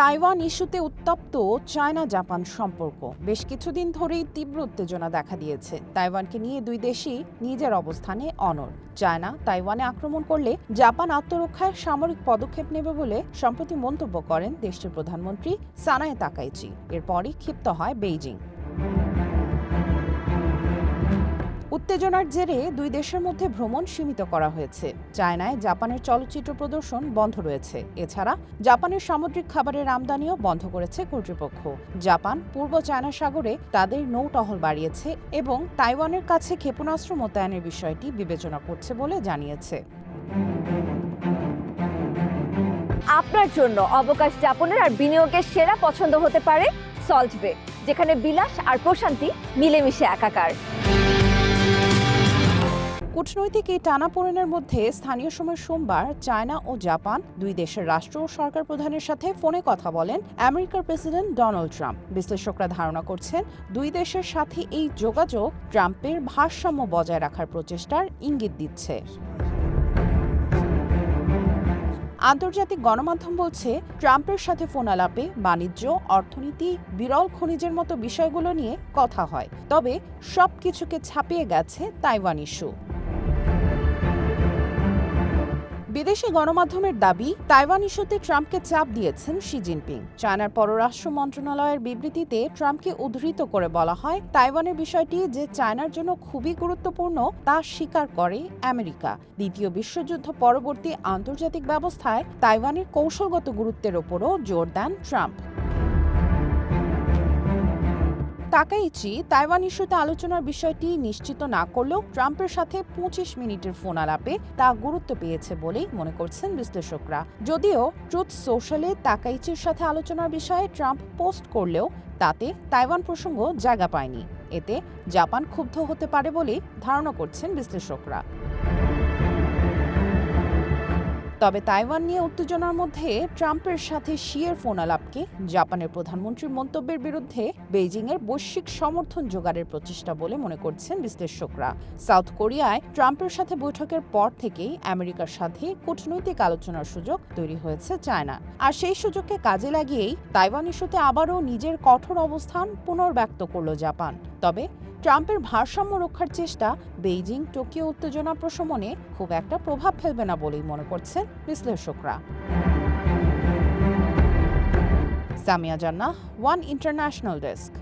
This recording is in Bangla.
তাইওয়ান ইস্যুতে উত্তপ্ত চায়না জাপান সম্পর্ক। বেশ কিছুদিন ধরেই তীব্র উত্তেজনা দেখা দিয়েছে। তাইওয়ানকে নিয়ে দুই দেশই নিজের অবস্থানে অনর চায়না তাইওয়ানে আক্রমণ করলে জাপান আত্মরক্ষায় সামরিক পদক্ষেপ নেবে বলে সম্প্রতি মন্তব্য করেন দেশটির প্রধানমন্ত্রী সানায় তাকাইচি। এরপরই ক্ষিপ্ত হয় বেইজিং। উত্তেজনার জেরে দুই দেশের মধ্যে ভ্রমণ সীমিত করা হয়েছে। চায়নায় জাপানের চলচ্চিত্র প্রদর্শন বন্ধ রয়েছে। এছাড়া জাপানের সামুদ্রিক খাবারের আমদানিও বন্ধ করেছে কর্তৃপক্ষ। জাপান, পূর্ব চায়না সাগরে তাদের নৌটহল বাড়িয়েছে এবং তাইওয়ানের কাছে ক্ষেপণাস্ত্র মোতায়েনের বিষয়টি বিবেচনা করছে বলে জানিয়েছে। আপনার জন্য অবকাশ যাপনের আর বিনিয়োগের সেরা পছন্দ হতে পারে সল্ট বে যেখানে বিলাস আর প্রশান্তি মিলেমিশে একাকার। কূটনৈতিক এই টানাপোড়েনের মধ্যে স্থানীয় সময় সোমবার চায়না ও জাপান, দুই দেশের রাষ্ট্র ও সরকার প্রধানের সাথে ফোনে কথা বলেন আমেরিকার প্রেসিডেন্ট ডোনাল্ড ট্রাম্প। বিশ্লেষকরা ধারণা করছেন, দুই দেশের সাথে এই যোগাযোগ ট্রাম্পের ভারসাম্য বজায় রাখার প্রচেষ্টার ইঙ্গিত দিচ্ছে। আন্তর্জাতিক গণমাধ্যম বলছে, ট্রাম্পের সাথে ফোন আলাপে বাণিজ্য, অর্থনীতি, বিরল খনিজের মতো বিষয়গুলো নিয়ে কথা হয়। তবে সব কিছুকে ছাপিয়ে গেছে তাইওয়ান ইস্যু। বিদেশি গণমাধ্যমের দাবি, তাইওয়ান ইস্যুতে ট্রাম্পকে চাপ দিয়েছেন শি জিনপিং। চায়নার পররাষ্ট্র মন্ত্রণালয়ের বিবৃতিতে ট্রাম্পকে উদ্ধৃত করে বলা হয়, তাইওয়ানের বিষয়টি যে চায়নার জন্য খুবই গুরুত্বপূর্ণ, তা স্বীকার করে আমেরিকা। দ্বিতীয় বিশ্বযুদ্ধ পরবর্তী আন্তর্জাতিক ব্যবস্থায় তাইওয়ানের কৌশলগত গুরুত্বের ওপরও জোর দেন ট্রাম্প। তাকাইচি তাইওয়ান ইস্যুতে আলোচনার বিষয়টি নিশ্চিত না করলেও ট্রাম্পের সাথে পঁচিশ মিনিটের ফোন আলাপে তা গুরুত্ব পেয়েছে বলেই মনে করছেন বিশ্লেষকরা। যদিও ট্রুথ সোশ্যালে তাকাইচির সাথে আলোচনার বিষয়ে ট্রাম্প পোস্ট করলেও তাতে তাইওয়ান প্রসঙ্গ জায়গা পায়নি। এতে জাপান ক্ষুব্ধ হতে পারে বলেই ধারণা করছেন বিশ্লেষকরা। তবে তাইওয়ান নিয়ে উত্তেজনার মধ্যে ট্রাম্পের সাথে শিয়ের ফোন আলাপকে জাপানের প্রধানমন্ত্রীর মন্তব্যের বিরুদ্ধে বেইজিংয়ের বৈশ্বিক সমর্থন জোগাড়ের প্রচেষ্টা বলে মনে করছেন বিশ্লেষকরা। সাউথ কোরিয়ায় ট্রাম্পের সাথে বৈঠকের পর থেকেই আমেরিকার সাথে কূটনৈতিক আলোচনার সুযোগ তৈরি হয়েছে চায়না। আর সেই সুযোগকে কাজে লাগিয়েই তাইওয়ান ইস্যুতে আবারও নিজের কঠোর অবস্থান পুনর্ব্যক্ত করল জাপান। তবে ট্রাম্পের ভারসাম্য রক্ষার চেষ্টা বেইজিং টোকিও উত্তেজনা প্রশমনে খুব একটা প্রভাব ফেলবে না বলেই মনে করছেন বিশ্লেষকরা। সামিয়া জান্নাহ ওয়ান ইন্টারন্যাশনাল ডেস্ক